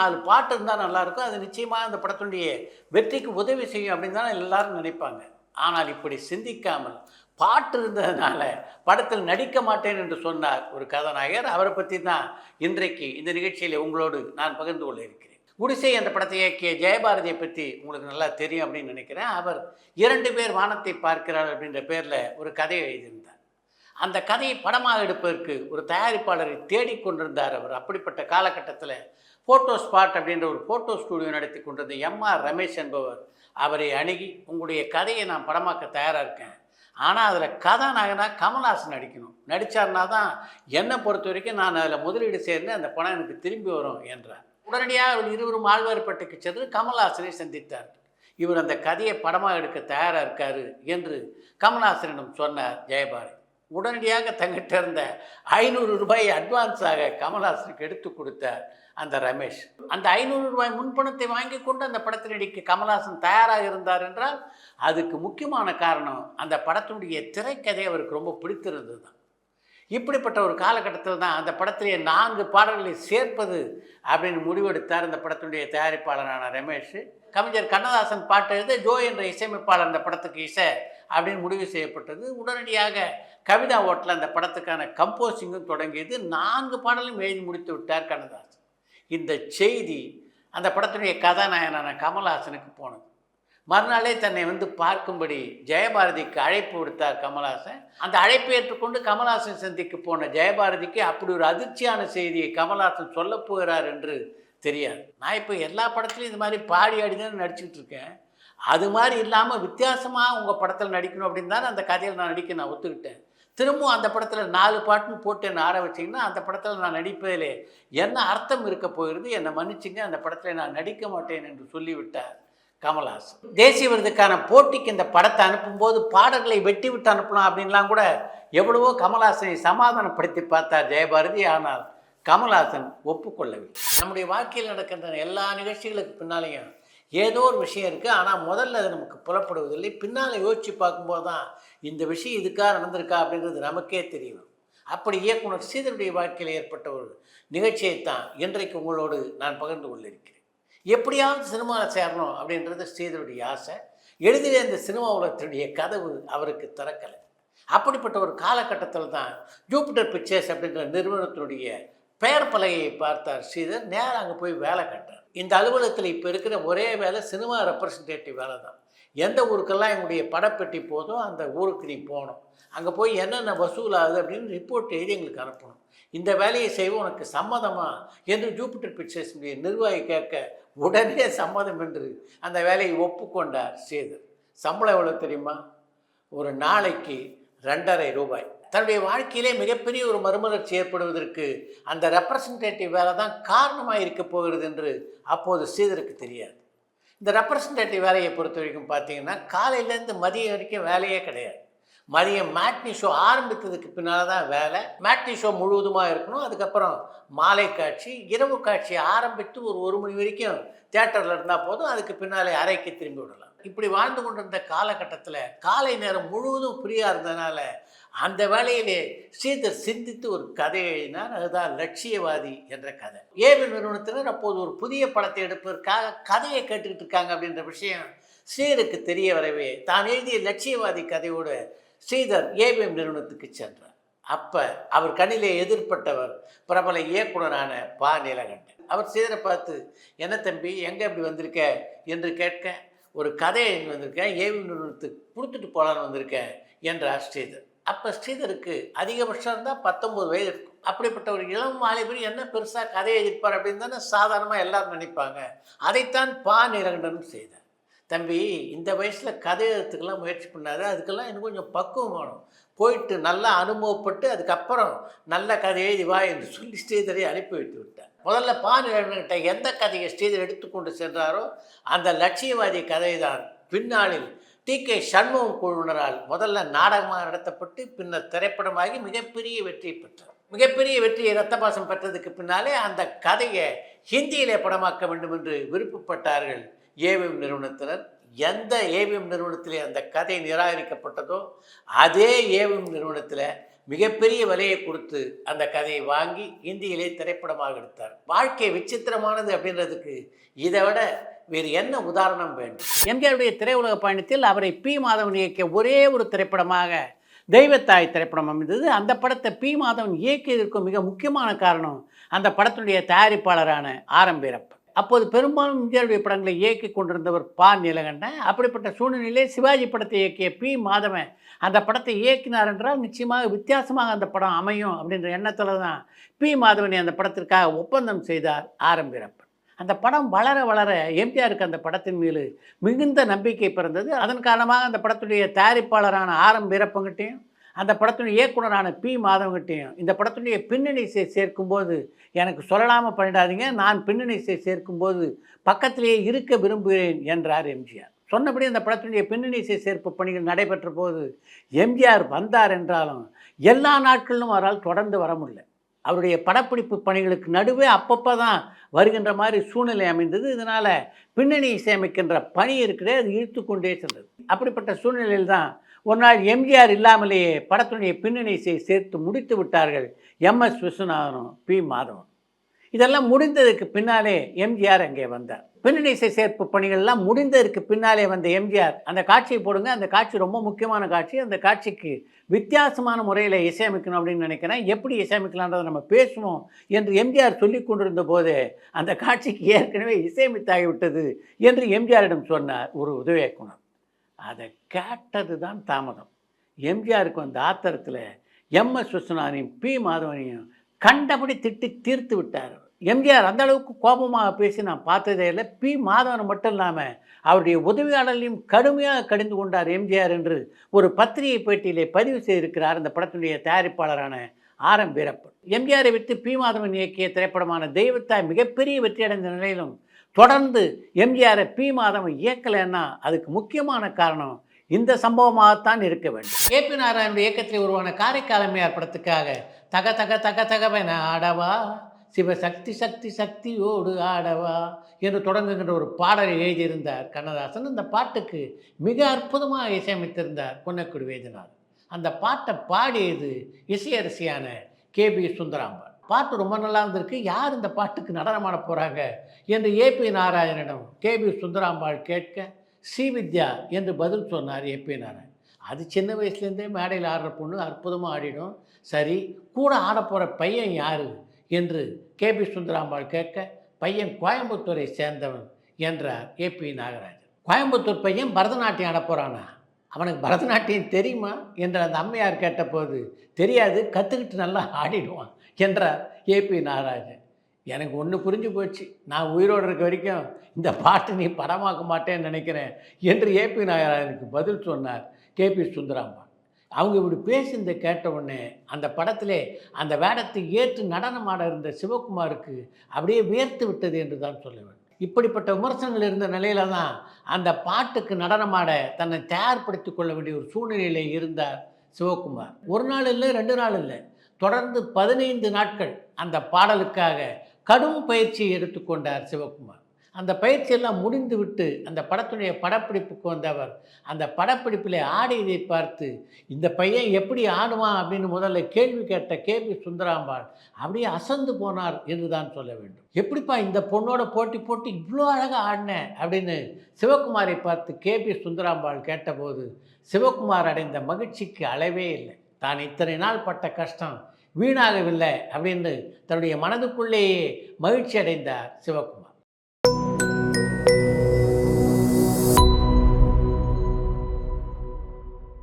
நாலு பாட்டு இருந்தால் நல்லாயிருக்கும். அது நிச்சயமாக அந்த படத்தினுடைய வெற்றிக்கு உதவி செய்யும் அப்படின்னு தான் எல்லாரும் நினைப்பாங்க. ஆனால் இப்படி சிந்திக்காமல் பாட்டு இருந்ததுனால படத்தில் நடிக்க மாட்டேன் என்று சொன்னார் ஒரு கதாநாயகர். அவரை பற்றி தான் இன்றைக்கு இந்த நிகழ்ச்சியில் உங்களோடு நான் பகிர்ந்து கொள்ள இருக்கிறேன். குடிசை என்ற படத்தை இயக்கிய ஜெயபாரதியை பற்றி உங்களுக்கு நல்லா தெரியும் அப்படின்னு நினைக்கிறேன். அவர் இரண்டு பேர் வானத்தை பார்க்கிறார் அப்படின்ற பேரில் ஒரு கதையை எழுதியிருந்தார். அந்த கதையை படமாக எடுப்பதற்கு ஒரு தயாரிப்பாளரை தேடிக்கொண்டிருந்தார் அவர். அப்படிப்பட்ட காலகட்டத்தில் ஃபோட்டோ ஸ்பாட் அப்படின்ற ஒரு ஃபோட்டோ ஸ்டூடியோ நடத்தி கொண்டிருந்த எம்ஆர் ரமேஷ் என்பவர் அவரை அணுகி உங்களுடைய கதையை நான் படமாக்க தயாராக இருக்கேன். ஆனால் அதில் கதாநாயகனாக கமல்ஹாசன் நடிக்கணும். நடித்தார்னா தான் என்னை பொறுத்த வரைக்கும் நான் அதில் முதலீடு சேர்ந்து அந்த படம் எனக்கு திரும்பி வரும் என்றார். உடனடியாக அவர் இருவரும் ஆழ்வார்பேட்டைக்கு சென்று கமல்ஹாசனை சந்தித்தார். இவர் அந்த கதையை படமாக எடுக்க தயாராக இருக்காரு என்று கமல்ஹாசனிடம் சொன்னார் ஜெயபாரதி. உடனடியாக தங்கிட்ட இருந்த ஐநூறு ரூபாய் அட்வான்ஸாக கமல்ஹாசனுக்கு எடுத்து கொடுத்தார் அந்த ரமேஷ். அந்த ஐநூறு ரூபாய் முன்பணத்தை வாங்கி கொண்டு அந்த படத்தில் நடிக்க கமல்ஹாசன் தயாராக இருந்தார் என்றால் அதுக்கு முக்கியமான காரணம் அந்த படத்தினுடைய திரைக்கதை அவருக்கு ரொம்ப பிடித்திருந்தது தான் இப்படிப்பட்ட ஒரு காலகட்டத்தில் தான் அந்த படத்திலே நான்கு பாடல்களை சேர்ப்பது அப்படின்னு முடிவெடுத்தார் அந்த படத்தினுடைய தயாரிப்பாளரான ரமேஷ். கவிஞர் கண்ணதாசன் பாட்டு எழுத ஜோ என்ற இசையமைப்பாளர் அந்த படத்துக்கு இசை அப்படின்னு முடிவு செய்யப்பட்டது. உடனடியாக கவிதா ஓட்டில் அந்த படத்துக்கான கம்போசிங்கும் தொடங்கியது. நான்கு பாடலும் எழுதி முடித்து விட்டார் கண்ணதாசன். இந்த செய்தி அந்த படத்தினுடைய கதாநாயகனான கமல்ஹாசனுக்கு போனது. மறுநாளே தன்னை வந்து பார்க்கும்படி ஜெயபாரதிக்கு அழைப்பு விடுத்தார் கமல்ஹாசன். அந்த அழைப்பை ஏற்றுக்கொண்டு கமல்ஹாசன் சந்திக்கு போன ஜெயபாரதிக்கு அப்படி ஒரு அதிர்ச்சியான செய்தியை கமல்ஹாசன் சொல்ல போகிறார் என்று தெரியாது. நான் இப்போ எல்லா படத்துலையும் இது மாதிரி பாடி ஆடி தான் நடிச்சுக்கிட்டு இருக்கேன். அது மாதிரி இல்லாமல் வித்தியாசமாக உங்கள் படத்தில் நடிக்கணும் அப்படின்னு தானே அந்த கதையில் நான் நடிக்க நான் ஒத்துக்கிட்டேன். திரும்பவும் அந்த படத்தில் நாலு பாட்டுன்னு போட்டு என்ன ஆர வச்சிங்கன்னா அந்த படத்தில் நான் நடிப்பதிலே என்ன அர்த்தம் இருக்க போகிறது என்னை மன்னிச்சுங்க அந்த படத்தில் நான் நடிக்க மாட்டேன் என்று சொல்லிவிட்டார். கமல்ஹாசன். தேசிய விருதுக்கான போட்டிக்கு இந்த படத்தை அனுப்பும்போது பாடல்களை வெட்டி விட்டு அனுப்பலாம் அப்படின்லாம் கூட எவ்வளவோ கமல்ஹாசனை சமாதானப்படுத்தி பார்த்தார் ஜெயபாரதி. ஆனால் கமல்ஹாசன் ஒப்புக்கொள்ளவில்லை. நம்முடைய வாழ்க்கையில் நடக்கின்ற எல்லா நிகழ்ச்சிகளுக்கு பின்னாலேயும் ஏதோ ஒரு விஷயம் இருக்குது ஆனால் முதல்ல அது நமக்கு புலப்படுவதில்லை. பின்னால் யோசித்து பார்க்கும்போது தான் இந்த விஷயம் இதுக்காக நடந்திருக்கா அப்படின்றது நமக்கே தெரியும். அப்படி இயக்குனர் சீதனுடைய வாழ்க்கையில் ஏற்பட்ட ஒரு நிகழ்ச்சியைத்தான் இன்றைக்கு உங்களோடு நான் பகிர்ந்து கொண்டிருக்கிறேன் எப்படியாவது சினிமாவில் சேரணும் அப்படின்றது ஸ்ரீதருடைய ஆசை. எளிதிலே அந்த சினிமா உலகத்தினுடைய கதவு அவருக்கு திறக்கலை. அப்படிப்பட்ட ஒரு காலகட்டத்தில் தான் ஜூபிட்டர் பிக்சர்ஸ் அப்படின்ற நிறுவனத்தினுடைய பெயர் பலகையை பார்த்தார் ஸ்ரீதர். நேராக அங்கே போய் வேலை கட்டார். இந்த அலுவலகத்தில் இப்போ இருக்கிற ஒரே வேலை சினிமா ரெப்ரசன்டேட்டிவ் வேலை தான் எந்த ஊருக்கெல்லாம் எங்களுடைய படப்பெட்டி போதோ அந்த ஊருக்கு நீ போகணும். அங்கே போய் என்னென்ன வசூல் ஆகுது அப்படின்னு ரிப்போர்ட் எழுதி எங்களுக்கு அனுப்பணும். இந்த வேலையை செய்வோம் உனக்கு சம்மதமா? என்று ஜூபிட்டர் பிக்சர்ஸினுடைய நிர்வாகி கேட்க உடனே சம்மதம் என்று அந்த வேலையை ஒப்புக்கொண்டார் சேதர் சம்பளம் எவ்வளோ தெரியுமா? ஒரு நாளைக்கு ரெண்டரை ரூபாய். தன்னுடைய வாழ்க்கையிலே மிகப்பெரிய ஒரு மறுமலர்ச்சி ஏற்படுவதற்கு அந்த ரெப்ரசன்டேட்டிவ் வேலை தான் காரணமாக இருக்க போகிறது என்று அப்போது சீதருக்கு தெரியாது. இந்த ரெப்ரசன்டேட்டிவ் வேலையை பொறுத்த வரைக்கும் பார்த்தீங்கன்னா காலையிலேருந்து மதியம் வரைக்கும் வேலையே கிடையாது. மதியம் மேட்னி ஷோ ஆரம்பித்ததுக்கு பின்னால் தான் வேலை. மேட்னி ஷோ முழுவதுமாக இருக்கணும். அதுக்கப்புறம் மாலை காட்சி இரவு காட்சி ஆரம்பித்து ஒரு ஒரு மணி வரைக்கும் தேட்டரில் இருந்தால் போதும். அதுக்கு பின்னாலே அறைக்கு திரும்பி விடலாம். இப்படி வாழ்ந்து கொண்டிருந்த காலகட்டத்தில் காலை நேரம் முழுவதும் ஃப்ரீயாக இருந்ததுனால அந்த வேலையிலே ஸ்ரீதர் சிந்தித்து ஒரு கதை எழுதினார். அதுதான் லட்சியவாதி என்ற கதை. ஏபி நிறுவனத்தினர் அப்போது ஒரு புதிய படத்தை எடுப்பதற்காக கதையை கேட்டுக்கிட்டு இருக்காங்க அப்படின்ற விஷயம் ஸ்ரீதருக்கு தெரிய வரவே தான் எழுதிய லட்சியவாதி கதையோடு ஸ்ரீதர் ஏபிஎம் நிறுவனத்துக்கு சென்றார். அப்போ அவர் கண்ணிலே எதிர்பட்டவர் பிரபல இயக்குனரான பா. நீலகண்டன். அவர் ஸ்ரீதரை பார்த்து என்ன தம்பி எங்கே இப்படி வந்திருக்க? என்று கேட்க ஒரு கதையை வந்திருக்கேன். ஏவி நிறுவனத்துக்கு கொடுத்துட்டு போகலான்னு வந்திருக்கேன் என்றார் ஸ்ரீதர். அப்போ ஸ்ரீதருக்கு அதிகபட்சம் இருந்தால் பத்தொம்பது வயது இருக்கும். அப்படிப்பட்ட ஒரு இளம் வாலிபர் என்ன பெருசாக கதை எழுதிப்பார் அப்படின்னு தானே சாதாரணமாக எல்லாரும் நினைப்பாங்க. அதைத்தான் பா நீலகண்டனும் செய்தார். தம்பி இந்த வயசில் கதை எழுத்துக்கெல்லாம் முயற்சி பண்ணாரு அதுக்கெல்லாம் இன்னும் கொஞ்சம் பக்குவம் வேணும். போயிட்டு நல்லா அனுபவப்பட்டு அதுக்கப்புறம் நல்ல கதை எழுதி வா என்று சொல்லி ஸ்ரீதரை அனுப்பி வைத்து விட்டார். முதல்ல பாண்டியன்கிட்ட எந்த கதையை ஸ்ரீதர் எடுத்துக்கொண்டு சென்றாரோ அந்த லட்சியவாதி கதை தான். பின்னாளில் டி. கே. சண்முகம் குழுவினரால் முதல்ல நாடகமாக நடத்தப்பட்டு பின்னர் திரைப்படமாகி மிகப்பெரிய வெற்றி பெற்றார் மிகப்பெரிய வெற்றியை ரத்தபாசம் பெற்றதுக்கு பின்னாலே அந்த கதையை ஹிந்தியிலே படமாக்க வேண்டும் என்று விருப்பப்பட்டார்கள். ஏவிஎம் நிறுவனத்தினர். எந்த ஏவிஎம் நிறுவனத்திலே அந்த கதை நிராகரிக்கப்பட்டதோ அதே ஏவிஎம் நிறுவனத்தில் மிகப்பெரிய விலையை கொடுத்து அந்த கதையை வாங்கி இந்தியிலே திரைப்படமாக எடுத்தார். வாழ்க்கை விசித்திரமானது அப்படின்றதுக்கு இதை விட வேறு என்ன உதாரணம் வேண்டும்? எம்ஜிஆருடைய திரையுலக பயணத்தில் அவரை பி மாதவன் இயக்கிய ஒரே ஒரு திரைப்படமாக தெய்வத்தாய் திரைப்படம் அமைந்தது. அந்த படத்தை பி மாதவன் இயக்கியதற்கு மிக முக்கியமான காரணம் அந்த படத்தினுடைய தயாரிப்பாளரான ஆரம்பீரப்பன் அப்போது பெரும்பாலும் இந்தியாவுடைய படங்களை இயக்கி கொண்டிருந்தவர் பா. நீலகண்டன். அப்படிப்பட்ட சூழ்நிலையிலே சிவாஜி படத்தை இயக்கிய பி. மாதவன் அந்த படத்தை இயக்கினார் என்றால் நிச்சயமாக வித்தியாசமாக அந்த படம் அமையும் அப்படின்ற எண்ணத்தில் தான் பி. மாதவனை அந்த படத்திற்காக ஒப்பந்தம் செய்தார் ஆரம்பிரப்பன் அந்த படம் வளர வளர எம்ஜிஆருக்கு அந்த படத்தின் மீது மிகுந்த நம்பிக்கை பிறந்தது. அதன் காரணமாக அந்த படத்துடைய தயாரிப்பாளரான ஆரம் வீரப்பங்கிட்டையும் அந்த படத்தினுடைய இயக்குனரான பி மாதவங்கிட்டையும் இந்த படத்தினுடைய பின்னணி இசை சேர்க்கும்போது எனக்கு சொல்லலாமல் பண்ணிடாதீங்க. நான் பின்னணி இசை சேர்க்கும்போது பக்கத்திலேயே இருக்க விரும்புகிறேன் என்றார் எம்ஜிஆர். சொன்னபடி அந்த படத்தினுடைய பின்னணி இசை சேர்ப்பு பணிகள் நடைபெற்ற போது எம்ஜிஆர் வந்தார் என்றாலும் எல்லா நாட்களிலும் அவரால் தொடர்ந்து வர முடியல. அவருடைய படப்பிடிப்பு பணிகளுக்கு நடுவே அப்பப்போ தான் வருகின்ற மாதிரி சூழ்நிலை அமைந்தது. இதனால் பின்னணி இசையமைக்கின்ற பணி இருக்கிறே அது இழுத்து கொண்டே சென்றது. அப்படிப்பட்ட சூழ்நிலையில் தான் ஒரு நாள் எம்ஜிஆர் இல்லாமலேயே படத்தினுடைய பின்னணி சேர்த்து முடித்து விட்டார்கள் எம்எஸ் விஸ்வநாதனும் பி மாதவன். இதெல்லாம் முடிந்ததுக்கு பின்னாலே எம்ஜிஆர் அங்கே வந்தார். பின்னணி இசை சேர்ப்பு பணிகள்லாம் முடிந்ததற்கு பின்னாலே வந்த எம்ஜிஆர் அந்த காட்சியை போடுங்க அந்த காட்சி ரொம்ப முக்கியமான காட்சி அந்த காட்சிக்கு வித்தியாசமான முறையில் இசையமைக்கணும் அப்படின்னு நினைக்கிறேன். எப்படி இசையமைக்கலான்றதை நம்ம பேசுவோம் என்று எம்ஜிஆர் சொல்லி கொண்டிருந்த போது அந்த காட்சிக்கு ஏற்கனவே இசையமைத்தாகிவிட்டது என்று எம்ஜிஆரிடம் சொன்னார் ஒரு உதவி இயக்குனர் அதை கேட்டது தான் தாமதம். எம்ஜிஆருக்கு வந்த ஆத்திரத்தில் எம்எஸ் விஸ்வநாதனையும் பி மாதவனையும் கண்டபடி திட்டி தீர்த்து விட்டார் எம்ஜிஆர் அந்த அளவுக்கு கோபமாக பேசி நான் பார்த்ததே இல்லை. பி மாதவன் மட்டும் இல்லாமல் அவருடைய உதவியாளர்களையும் கடுமையாக கடிந்து கொண்டார் எம்ஜிஆர் என்று ஒரு பத்திரிகை பேட்டியிலே பதிவு செய்திருக்கிறார் அந்த படத்தினுடைய தயாரிப்பாளரான ஆர் எம் வீரப்பன். எம்ஜிஆரை விட்டு பி மாதவன் இயக்கிய திரைப்படமான தெய்வத்தாய் மிகப்பெரிய வெற்றியடைந்த நிலையிலும் தொடர்ந்து எம்ஜிஆரை பி மாதவன் இயக்கலைன்னா அதுக்கு முக்கியமான காரணம் இந்த சம்பவமாகத்தான் இருக்க வேண்டும். ஏ பி நாராயணனுடைய இயக்கத்தில் உருவான காரைக்காலமையார் படத்துக்காக தக தக தக தகவென ஆடவா? சிவ சக்தி சக்தி சக்தியோடு ஆடவா? என்று தொடங்குகின்ற ஒரு பாடலை எழுதியிருந்தார் கண்ணதாசன். இந்த பாட்டுக்கு மிக அற்புதமாக இசையமைத்திருந்தார் பொன்னக்குடி வேதனார் அந்த பாட்டை பாடியது இசையரசியான கே பி சுந்தராம்பன். பாட்டு ரொம்ப நல்லா இருந்திருக்கு. யார் இந்த பாட்டுக்கு நடனமாட போகிறாங்க என்று ஏபி நாராயணனிடம் கே பி சுந்தராம்பாள் கேட்க ஸ்ரீவித்யா என்று பதில் சொன்னார் ஏபி நாராயணன். அது சின்ன வயசுலேருந்தே மேடையில் ஆடுற பொண்ணு அற்புதமாக ஆடிடும். சரி கூட ஆட போகிற பையன் யார்? என்று கே பி சுந்தராம்பாள் கேட்க பையன் கோயம்புத்தூரை சேர்ந்தவன் என்றார் ஏபி நாகராஜன். கோயம்புத்தூர் பையன் பரதநாட்டியம் ஆட போகிறானா அவனுக்கு பரதநாட்டியம் தெரியுமா? என்று அந்த அம்மையார் கேட்டபோது தெரியாது கற்றுக்கிட்டு நல்லா ஆடிடுவான். என்றார் ஏபி நாகராஜன் எனக்கு ஒன்று புரிஞ்சு போச்சு. நான் உயிரோடு இருக்க வரைக்கும் இந்த பாட்டு நீ படமாக்க மாட்டேன்னு நினைக்கிறேன் என்று ஏபி நாகராஜனுக்கு பதில் சொன்னார் கேபி சுந்தராம்பாள். அவங்க இப்படி பேசியிருந்த கேட்ட உடனே அந்த படத்திலே அந்த வேடத்தை ஏற்று நடனமாட இருந்த சிவகுமாருக்கு அப்படியே வியர்த்து விட்டது என்று தான் சொல்லுவேன் இப்படிப்பட்ட விமர்சனங்கள் இருந்த நிலையில தான் அந்த பாட்டுக்கு நடனமாட தன்னை தயார்படுத்தி கொள்ள வேண்டிய ஒரு சூழ்நிலையில் இருந்தார் சிவகுமார். ஒரு நாள் இல்லை ரெண்டு நாள் இல்லை. தொடர்ந்து பதினைந்து நாட்கள் அந்த பாடலுக்காக கடும் பயிற்சியை எடுத்துக்கொண்டார் சிவகுமார். அந்த பயிற்சியெல்லாம் முடிந்து விட்டு அந்த படத்துடைய படப்பிடிப்புக்கு வந்தவர் அந்த படப்பிடிப்பில் ஆடியதை பார்த்து இந்த பையன் எப்படி ஆடுவான்? அப்படின்னு முதல்ல கேள்வி கேட்ட கேபி சுந்தராம்பாள் அப்படியே அசந்து போனார் என்று தான் சொல்ல வேண்டும். எப்படிப்பா இந்த பொண்ணோட போட்டி போட்டு இவ்வளோ அழகாக ஆடினேன் அப்படின்னு சிவகுமாரை பார்த்து கேபி சுந்தராம்பாள் கேட்டபோது சிவகுமார் அடைந்த மகிழ்ச்சிக்கு அளவே இல்லை. தான் இத்தனை நாள் பட்ட கஷ்டம் வீணாகவில்லை அப்படின்னு தன்னுடைய மனதுக்குள்ளேயே மகிழ்ச்சி அடைந்தார் சிவகுமார்.